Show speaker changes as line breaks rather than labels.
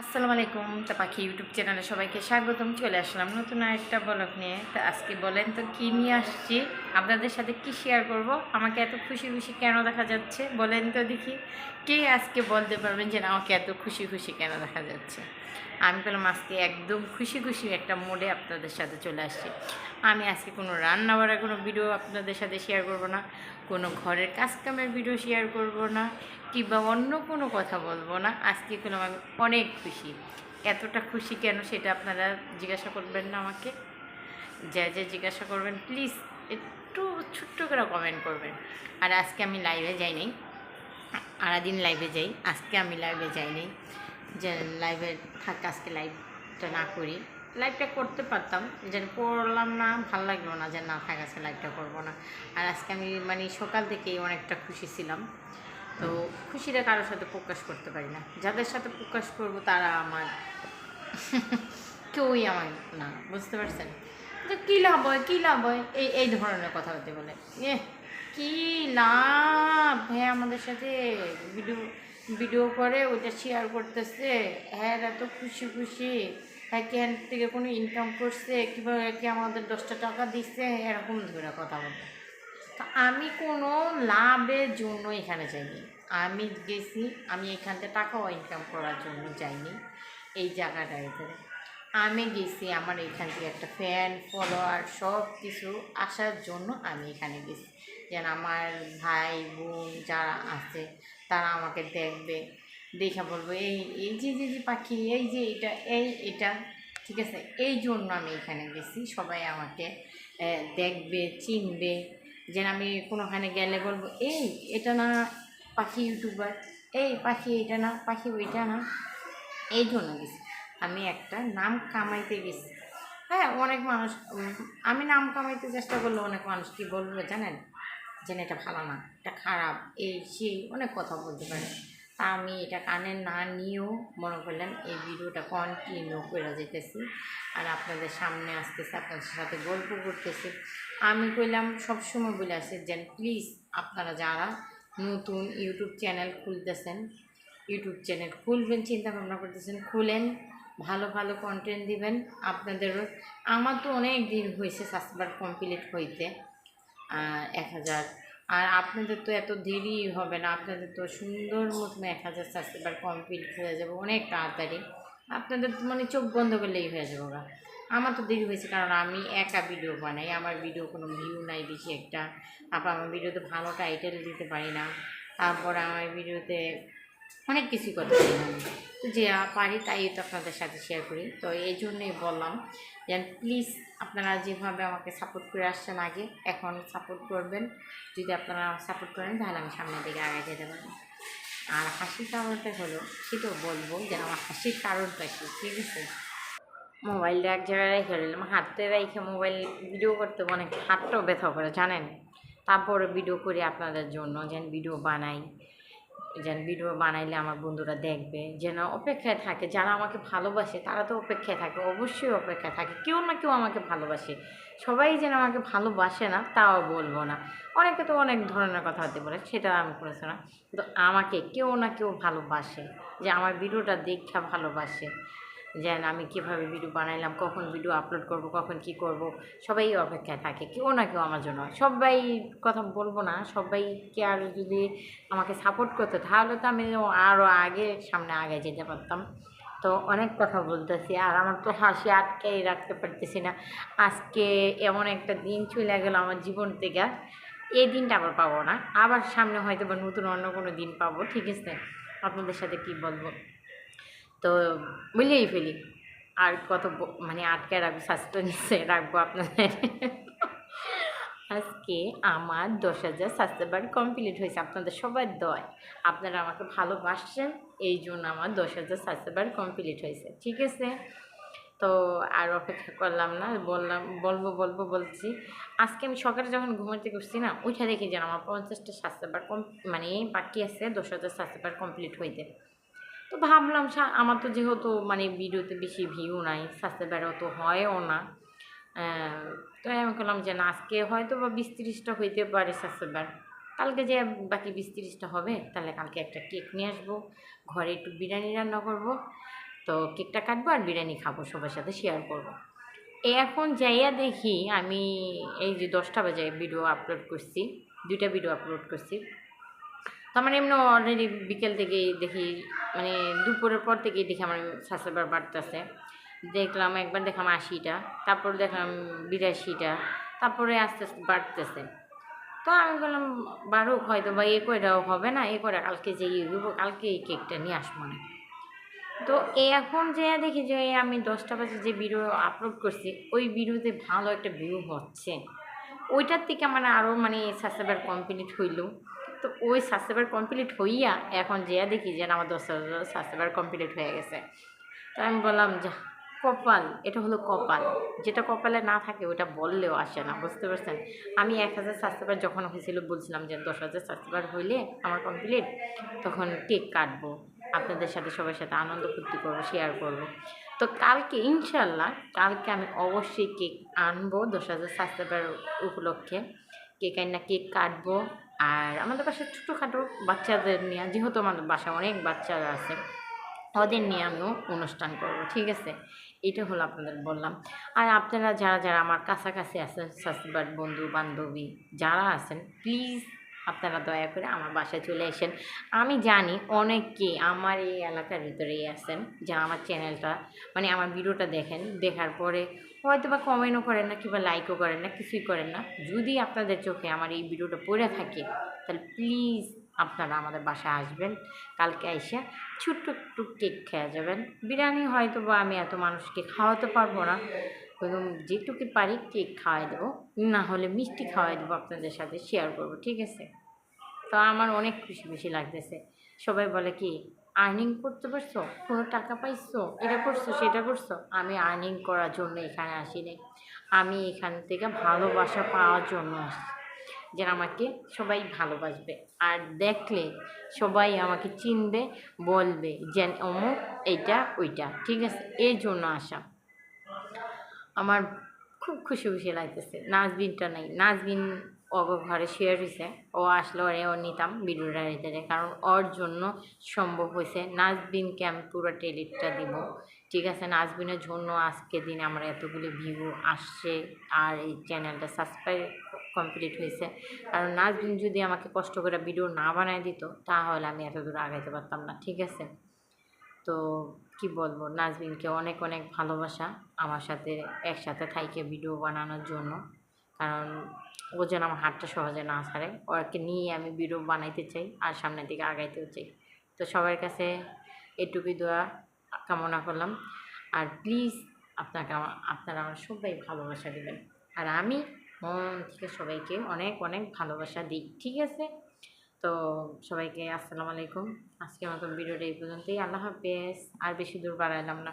আসসালামু আলাইকুম, তা পাখি ইউটিউব চ্যানেলে সবাইকে স্বাগতম। চলে আসলাম নতুন আরেকটা ব্লগ নিয়ে। তা আজকে বলেন তো, কী নিয়ে আসছি? আপনাদের সাথে কি শেয়ার করব? আমাকে এত খুশি খুশি কেন দেখা যাচ্ছে? বলেন তো দেখি। কে আজকে বলতে পারবেন যে আমাকে এত খুশি খুশি কেন দেখা যাচ্ছে? আমি পেলাম আজকে একদম খুশি খুশি একটা মোডে আপনাদের সাথে চলে আসছি। আমি আজকে কোনো রান্না বাড়ার কোনো ভিডিও আপনাদের সাথে শেয়ার করব না। কোনো ঘরের কাজকামের ভিডিও শেয়ার করব না, কিংবা অন্য কোনো কথা বলব না। আজকে পেলাম আমি অনেক খুশি। এতটা খুশি কেন সেটা আপনারা জিজ্ঞাসা করবেন না আমাকে। যা যা জিজ্ঞাসা করবেন প্লিজ একটু ছোট্ট করে কমেন্ট করবেন। আর আজকে আমি লাইভে যাই নাই। আরাদিন লাইভে যাই। আজকে আমি লাইভে যাই নাই। যে লাইভে থাক, আজকে লাইভটা না করি। লাইভটা করতে পারতাম যে করলাম না, ভালো লাগল না যে না থাক আজকে লাইভটা করব না। আর আজকে আমি মানে সকাল থেকেই অনেকটা খুশি ছিলাম। তো খুশিটা কারোর সাথে প্রকাশ করতে পারি না। যাদের সাথে প্রকাশ করব, তারা আমার, কেউই আমার না, বুঝতে পারছেন? তো কী লাভ হয়, কী লাভ হয়? এই এই ধরনের কথা হতে বলে। এ কী লাভ হ্যাঁ আমাদের সাথে? ভিডিও ভিডিও করে ওইটা শেয়ার করতেছে। হ্যাঁ এত খুশি খুশি। এখান থেকে কোনো ইনকাম করছে, কীভাবে কি আমাদের দশটা টাকা দিচ্ছে, এরকম ধরে কথা বলতে তো আমি কোনো লাভের জন্য এখানে যাইনি। আমি গেছি, আমি এখান থেকে টাকাও ইনকাম করার জন্য যাইনি, এই জায়গাটাতে আমি গেছি, আমার এখান থেকে একটা ফ্যান ফলোয়ার সব কিছু আসার জন্য আমি এখানে গেছি। যেন আমার ভাই, বোন যারা আছে, তারা আমাকে দেখবে। দেখে বলব। এই এই যে যে যে পাখি, এই যে এটা, এই এটা, ঠিক আছে? এই জন্য আমি এখানে গেছি। সবাই আমাকে দেখবে, চিনবে, যেন আমি কোনোখানে গেলে বলব, এই, এটা না পাখি ইউটিউবার, এই পাখি এটা না, পাখি ওইটা না। এই জন্য গেছি। আমি একটা নাম কামাইতে গেছি। হ্যাঁ অনেক মানুষ আমি নাম কামাইতে চেষ্টা করলে অনেক মানুষ কি বলবে জানেন? যেন এটা ভালো না, এটা খারাপ, এই, সেই, অনেক কথা বলতে পারে। তা আমি এটা কানে না নিয়েও মনে করলাম এই ভিডিওটা কন্টিনিউ করে যেতেছি আর আপনাদের সামনে আসতেছি, আপনাদের সাথে গল্প করতেছি। আমি কইলাম, সবসময় বলে আসি যেন প্লিজ আপনারা যারা নতুন ইউটিউব চ্যানেল খুলতেছেন, ইউটিউব চ্যানেল খুলবেন, চিন্তা ভাবনা করতেছেন, খুলেন, ভালো ভালো কন্টেন্ট দিবেন আপনাদেরও। আমার তো অনেক দিন হয়েছে সাবস্ক্রাইবার কমপ্লিট হইতে এক হাজার আর আপনাদের তো এত দেরি হবে না, আপনাদের তো সুন্দর মতন এক হাজার সাবস্ক্রাইবার কমপ্লিট হয়ে যাবে অনেক তাড়াতাড়ি। আপনাদের তো মানে চোখ বন্ধ করলেই হয়ে যাবে ওরা। আমার তো দেরি হয়েছে কারণ আমি একা ভিডিও বানাই, আমার ভিডিও কোনো ভিউ নাই বেশি একটা। তারপর আমার ভিডিওতে ভালো টাইটেল দিতে পারি না। তারপর আমার ভিডিওতে অনেক কিছুই করতে পারি। তো যে পারি তাই তো আপনাদের সাথে শেয়ার করি। তো এই জন্যই বললাম যেন প্লিজ আপনারা যেভাবে আমাকে সাপোর্ট করে আসছেন আগে, এখন সাপোর্ট করবেন। যদি আপনারা সাপোর্ট করেন, তাহলে আমি সামনের দিকে আগে যেতে পারি আর হাসির কারণটা হলো, সেটাও বলব যেন আমার হাসির কারণটা কি, ঠিক আছে? মোবাইলটা এক জায়গায় রেখে দিলাম, হাতে রেখে মোবাইল ভিডিও করতে অনেক হাতটাও ব্যথা করে, জানেন? তারপরে ভিডিও করি আপনাদের জন্য, যেন ভিডিও বানাই। যেন ভিডিও বানাইলে আমার বন্ধুরা দেখবে, যেন অপেক্ষায় থাকে, যারা আমাকে ভালোবাসে তারা তো অপেক্ষায় থাকে, অবশ্যই অপেক্ষায় থাকে, কেউ না কেউ আমাকে ভালোবাসে। সবাই যেন আমাকে ভালোবাসে না, তাও বলব না। অনেকে তো অনেক ধরনের কথা হতে পারে, সেটা আমি করেছি না। কিন্তু আমাকে কেউ না কেউ ভালোবাসে, যে আমার ভিডিওটা দেখা ভালোবাসে। যেন আমি কীভাবে ভিডিও বানাইলাম, কখন ভিডিও আপলোড করব, কখন কি করব, সবাই অপেক্ষায় থাকে, কেউ না কেউ আমার জন্য। সবাই কথা বলব না, সবাইকে আর যদি আমাকে সাপোর্ট করতো, তাহলে তো আমি আরও আগে, সামনে আগে যেতে পারতাম। তো অনেক কথা বলতেছি, আর আমার তো হাসি আটকেই রাখতে পারতেছি না। আজকে এমন একটা দিন চলে গেল আমার জীবন থেকে, এই দিনটা আবার পাবো না। আবার সামনে হয়তো বা নতুন অন্য কোনো দিন পাবো, ঠিক আছে? আপনাদের সাথে কি বলব? তো বুঝলেই ফেলি। আর কত মানে আটকে রাখব সাসপেন্সে রাখব আপনাদের। আজকে আমার দশ হাজার সাবস্ক্রাইবার কমপ্লিট হয়েছে, আপনাদের সবার দয় আপনারা আমাকে ভালোবাসছেন, এই জন্য আমার দশ হাজার সাবস্ক্রাইবার কমপ্লিট হয়েছে, ঠিক আছে? তো আর অপেক্ষা করলাম না, বললাম, বলব বলব, বলছি। আজকে আমি সকালে যখন ঘুমাতে করছি না ওইটা দেখি যেন আমার পঞ্চাশটা সাবস্ক্রাইবার কম মানে বাকি আছে দশ হাজার সাবস্ক্রাইবার কমপ্লিট হইতে। তো ভাবলাম আমার তো যেহেতু মানে ভিডিওতে বেশি ভিউ নাই সাবস্ক্রাইবার অত হয়ও না। তো আমি করলাম যে না, আজকে হয়তো বা বিশ তিরিশটা হইতে পারে সাবস্ক্রাইবার কালকে যে বাকি বিশ তিরিশটা হবে, তাহলে কালকে একটা কেক নিয়ে আসব। ঘরে একটু বিরিয়ানি রান্না করব। তো কেকটা কাটবো আর বিরিয়ানি খাব, সবার সাথে শেয়ার করব। এখন যাইয়া দেখি, আমি এই যে দশটা বাজে ভিডিও আপলোড করছি, দুইটা ভিডিও আপলোড করছি। তো আমার এমনি অলরেডি বিকেল থেকে দেখি মানে দুপুরের পর থেকেই দেখি আমার সাবস্ক্রাইবার বাড়তেছে দেখলাম একবার দেখলাম আশিটা, তারপর দেখলাম বিরাশিটা, তারপরে আস্তে আস্তে বাড়তেছে। তো আমি বললাম, বাড়ুক হয়তো বা এ কয়টাও হবে না, এ করে কালকে যে ইয়ে কালকে এই কেকটা নিয়ে আসব না। তো এখন যে দেখি যে আমি দশটা বাজে যে ভিডিও আপলোড করছি, ওই ভিডিওতে ভালো একটা ভিউ হচ্ছে। ওইটার থেকে আমার আরও মানে সাবস্ক্রাইবার কমপ্লিট হইল। তো ওই সাবস্ক্রাইবার কমপ্লিট হইয়া এখন যেয়া দেখি যে আমার দশ হাজার সাবস্ক্রাইবার কমপ্লিট হয়ে গেছে। তো আমি বললাম, যা, কপাল, এটা হলো কপাল। যেটা কপালে না থাকে ওটা বললেও আসে না, বুঝতে পারছেন? আমি এক হাজার সাবস্ক্রাইবার যখন হয়েছিল, বলছিলাম যে দশ হাজার সাবস্ক্রাইবার হইলে আমার কমপ্লিট তখন কেক কাটবো, আপনাদের সাথে, সবার সাথে আনন্দ ফুর্তি করব শেয়ার করব। তো কালকে ইনশাল্লাহ কালকে আমি অবশ্যই কেক আনব দশ হাজার সাবস্ক্রাইবার উপলক্ষে। কেক আইনা, কেক কাটবো আর আমাদের বাসায় ছোটোখাটো বাচ্চাদের নিয়ে, যেহেতু আমাদের বাসায় অনেক বাচ্চারা আছে, ওদের নিয়ে আমিও অনুষ্ঠান করব, ঠিক আছে? এটা হলো আপনাদের বললাম। আর আপনারা যারা যারা আমার কাছাকাছি আছেন সাসবার বন্ধু বান্ধবী যারা আছেন প্লিজ আপনারা দয়া করে আমার বাসায় চলে আসেন। আমি জানি অনেকে আমার এই এলাকার ভিতরেই আছেন যা আমার চ্যানেলটা মানে আমার ভিডিওটা দেখেন, দেখার পরে হয়তো বা কমেন্টও করেন না কিংবা লাইকও করেন না, কিছুই করেন না। যদি আপনাদের চোখে আমার এই ভিডিওটা পড়ে থাকে, তাহলে প্লিজ আপনারা আমাদের বাসায় আসবেন, কালকে এসে ছোট্ট একটু কেক খেয়ে যাবেন। বিরিয়ানি হয়তো বা আমি এত মানুষকে খাওয়াতে পারব না। এবং যেটুকু পারি কেক খাওয়াই দেবো। না হলে মিষ্টি খাওয়াই দেবো আপনাদের সাথে শেয়ার করব, ঠিক আছে? তো আমার অনেক খুশি খুশি লাগতেছে। সবাই বলে কি আর্নিং করতে পারছ? কোনো টাকা পাইছো? এটা করছ, সেটা করছ? আমি আর্নিং করার জন্য এখানে আসিনি আমি এখান থেকে ভালোবাসা পাওয়ার জন্য আসি যে আমাকে সবাই ভালোবাসবে। আর দেখলে সবাই আমাকে চিনবে, বলবে যে অমুক, এইটা, ওইটা। ঠিক আছে? এই জন্য আসা। আমার খুব খুশি খুশি লাগতেছে। নাজবিনটা নাই। নাজবিন ও ঘরে শেয়ার হয়েছে ও আসলে ওরে ও নিতাম ভিডিওটা রেখে কারণ ওর জন্য সম্ভব হয়েছে নাজবিনকে আমি পুরো টেলিটটা দিব। ঠিক আছে, নাজবিনের জন্য আজকে দিনে আমার এতগুলো ভিউ আসছে আর এই চ্যানেলটা সাবস্ক্রাইব কমপ্লিট হয়েছে কারণ নাজবিন যদি আমাকে কষ্ট করে ভিডিও না বানায় দিত, তাহলে আমি এত দূর আগাইতে পারতাম না। ঠিক আছে? তো কি বলব নাজবিনকে অনেক অনেক ভালোবাসা আমার সাথে একসাথে থাইকে ভিডিও বানানোর জন্য। কারণ ও যেন আমার হাতটা সহজে না ছাড়ে। ওকে নিয়ে আমি ভিডিও বানাইতে চাই আর সামনের দিকে আগাইতেও চাই। তো সবার কাছে এটুকুই দোয়া কামনা করলাম। আর প্লিজ আপনাকে আপনারা আমার সবাই ভালোবাসা দেবেন। আর আমি মন থেকে সবাইকে অনেক অনেক ভালোবাসা দিই, ঠিক আছে? তো সবাইকে আসসালামু আলাইকুম। আজকের মতন ভিডিওটা এই পর্যন্তই। আল্লাহ হাফেজ। আর বেশি দূর বাড়াইলাম না।